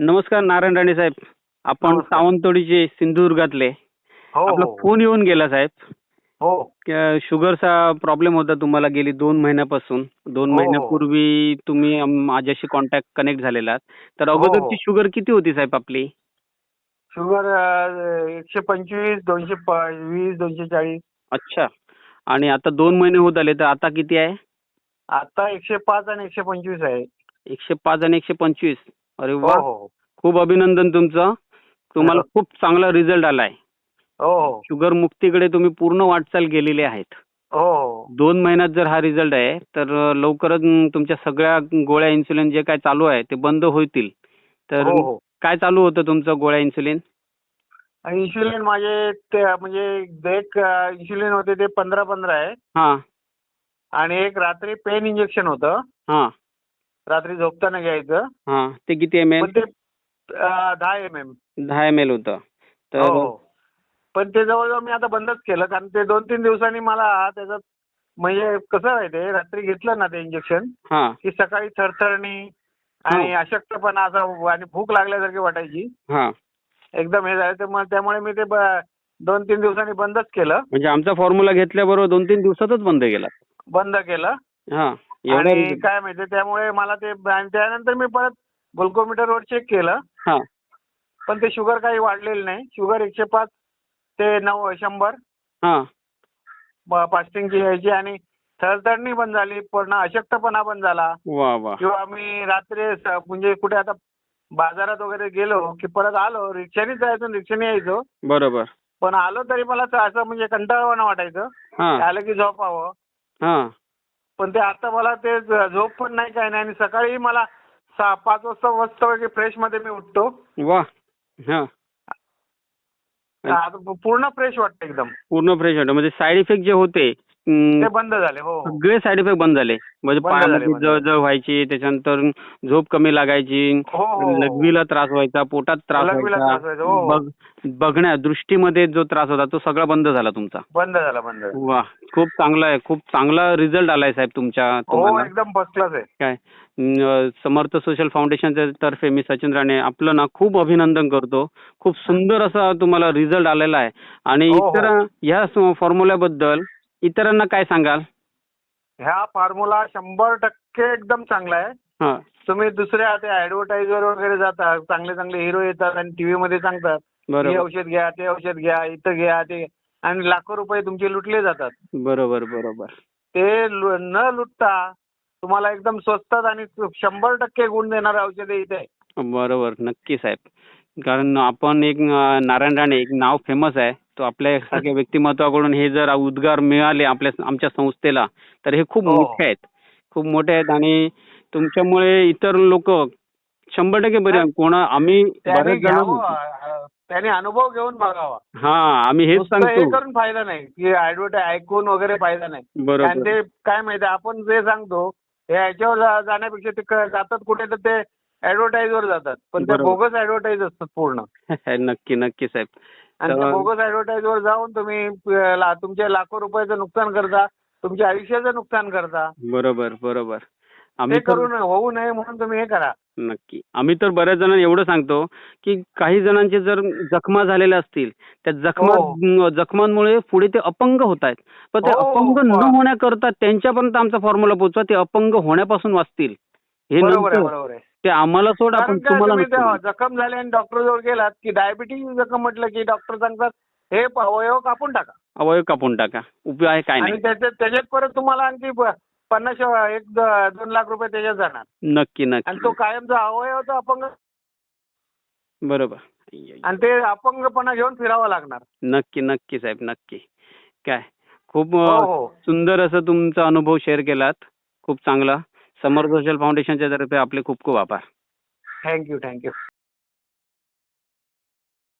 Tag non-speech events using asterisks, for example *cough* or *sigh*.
नमस्कार नारायण राणे साहेब. आपण नमस्कार. सावंतवाडीचे सिंधुदुर्गातले. हो आपला हो फोन येऊन गेला साहेब. हो. क- शुगरचा प्रॉब्लेम होता तुम्हाला गेली दोन महिन्यापासून. दोन हो, हो. महिन्यापूर्वी तुम्ही अम, माझ्याशी कॉन्टॅक्ट कनेक्ट झालेला. तर हो, अगोदरची. शुगर किती होती साहेब आपली? शुगर अं, एकशे पंचवीस दोनशे प- वीस दोनशे चाळीस. अच्छा. आणि आता दोन महिने होत आले तर आता किती आहे? आता एकशे पाच आणि एकशे पंचवीस आहे. एकशे पाच आणि एकशे पंचवीस. अरे हो वा. हो खूप अभिनंदन तुमचं. तुम्हाला हो. खूप चांगला रिझल्ट आलाय. हो हो. शुगर मुक्तीकडे तुम्ही पूर्ण वाटचाल गेलेली आहेत. हो हो. दोन महिन्यात जर हा रिझल्ट आहे तर लवकरच तुमच्या सगळ्या गोळ्या इन्सुलिन जे काय चालू आहे ते बंद होतील. तर हो हो. काय चालू होतं तुमचं गोळ्या इन्सुलिन आणि इन्शुलिन माझे ते म्हणजे एक अं, इन्शुलिन होते ते पंधरा पंधरा आहे. हा. आणि एक रात्री पेन इंजेक्शन होतं. हा. रात्री झोपताना घ्यायचं. हा ते किती एम एल पण ते अं, दहा एम एम दहा एम एल होतं. तर हो पण ते जवळजवळ मी आता बंदच केलं. कारण ते दोन तीन दिवसांनी मला त्याच्यात म्हणजे कसं आहे ते रात्री घेतलं ना ते इंजेक्शन हा. की सकाळी थरथरणी आणि अशक्तपणा असा आणि भूक लागल्यासारखी वाटायची. हा. एकदम हे झालं. तर मग त्यामुळे मी ते ब- दोन तीन दिवसांनी बंदच केलं. म्हणजे आमचा फॉर्म्युला घेतल्याबरोबर दोन तीन दिवसातच बंद केला. बंद केलं. हा. आणि result. काय माहिती त्यामुळे मला ते आणि त्यानंतर मी परत ग्लुकोमीटरवर चेक केलं. हा. पण ते शुगर काही वाढलेलं नाही. शुगर एकशे पाच ते नऊ शंभर. फास्टिंगची यायची आणि थरथरणी बंद झाली पूर्ण अशक्तपणा बंद झाला. किंवा मी रात्री म्हणजे कुठे आता बाजारात वगैरे गेलो की परत आलो रिक्षाने जायचो रिक्षाने यायचो. बरोबर. पण आलो तरी मला असं म्हणजे कंटाळवाणं वाटायचं. आलं की झोपावं. पण ते आता मला ते झोप पण नाही काय नाही. आणि सकाळी मला सहा पाच वाजता मस्तपैकी फ्रेशमध्ये मी उठतो. वा हा. आता पूर्ण फ्रेश वाटतं एकदम. पूर्ण फ्रेश वाटतं. म्हणजे साईड इफेक्ट जे होते ते बंद झाले हो. सगळे साईड इफेक्ट बंद झाले म्हणजे बंद झाले, पायामध्ये बंद झाले. जळजळ व्हायची त्याच्यानंतर झोप कमी लागायची हो, हो, हो. लघवीला त्रास व्हायचा पोटात त्रास लघवीला त्रास व्हायचा व्हायचा, हो. बघ बघण्या दृष्टीमध्ये जो त्रास होता तो सगळा बंद झाला तुमचा बंद झाला बंद झाला. वा खूप चांगला आहे खूप चांगला रिझल्ट आलाय साहेब तुमच्या हो तुम्हाला एकदम फर्स्ट क्लास आहे काय अं, समर्थ सोशल फाउंडेशनच्या तर्फे मी सचिन राणे आपलं ना खूप अभिनंदन करतो खूप सुंदर असा तुम्हाला रिझल्ट आलेला आहे आणि हो, हो. इतर ह्या फॉर्म्युल्याबद्दल इतरांना काय सांगाल? ह्या फॉर्म्युला शंभर टक्के एकदम चांगला आहे. हा. तुम्ही दुसऱ्या ते ऍडव्हर्टाईजवर वगैरे जाता चांगले चांगले हिरो येतात आणि टीव्ही मध्ये सांगतात हे बरोबर. औषध घ्या ते औषध घ्या इथं घ्या ते आणि लाखो रुपये तुमचे लुटले जातात. बरोबर बरोबर. ते लु- न लुटता तुम्हाला एकदम स्वस्तात आणि शंभर टक्के गुण देणारे औषधे इथे आहे. बरोबर नक्की साहेब. कारण आपण एक अं, नारायण राणे एक नाव फेमस आहे. तो आपल्या सारख्या व्यक्तिमत्वाकडून हे जर उद्गार मिळाले आपल्या आमच्या संस्थेला तर हे खूप हो. मोठे आहेत. खूप मोठे आहेत आणि तुमच्यामुळे इतर लोक शंभर टक्के बरे कोणा आम्ही बरेच जण त्याने अनुभव घेऊन बघावा. हा आम्ही हेच नुसतं हे सांगतो. करून फायदा नाही की ऍडव्हर्टाईज ऐकून वगैरे फायदा नाही. बरोबर. ते काय माहिती आपण जे सांगतो हे याच्यावर जाण्यापेक्षा ते जातात कुठे तर ते ऍडव्हर्टाईज वर जातात. पण ते. बोगस ऍडव्हर्टाईज असतात पूर्ण. *laughs* नक्की नक्की साहेब. आणि बोगस ऍडव्हर्टाईज वर जाऊन तुम्ही अं, ला- तुमचे लाखो रुपयाचं नुकसान करता तुमच्या आयुष्याचं नुकसान करता. बरोबर बरोबर. ते आम्ही करू नये होऊ नये म्हणून तुम्ही हे करा. नक्की. आम्ही तर बऱ्याच जणांना एवढं सांगतो की काही जणांचे जर जखमा झालेल्या असतील त्या जखमा जखमांमुळे पुढे ते अपंग होत आहेत. पण ते हो, अपंग न हो. होण्याकरता त्यांच्यापर्यंत आमचा फॉर्म्युला पोहोचवा ते अपंग होण्यापासून वाचतील. हे आहे आहे ते आम्हाला सोड कारण आपण काय तुम्हाला तुम्ही जखम झाली आणि डॉक्टर जवळ गेलात की डायबिटीज जखम म्हटलं की डॉक्टर सांगतात हे प- अवयव कापून टाका. अवयव कापून टाका. उपाय काय आणि नाही. त्याच्यात त्याच्यात परत तुम्हाला आणखी प- पन्नास एक द- दोन लाख रुपये त्याच्यात जाणार. नक्की आणि नक्की तो कायमचा अवयव तर अपंग बरोबर. आणि ते अपंगपणा घेऊन फिरावं लागणार. नक्की नक्की साहेब नक्की. काय? खूप हो अं, हो. सुंदर असं तुमचा अनुभव शेअर केलात. खूप चांगला. समर सोशल फाउंडेशनच्या तर्फे आपले खूप खूप आभार. Thank you thank you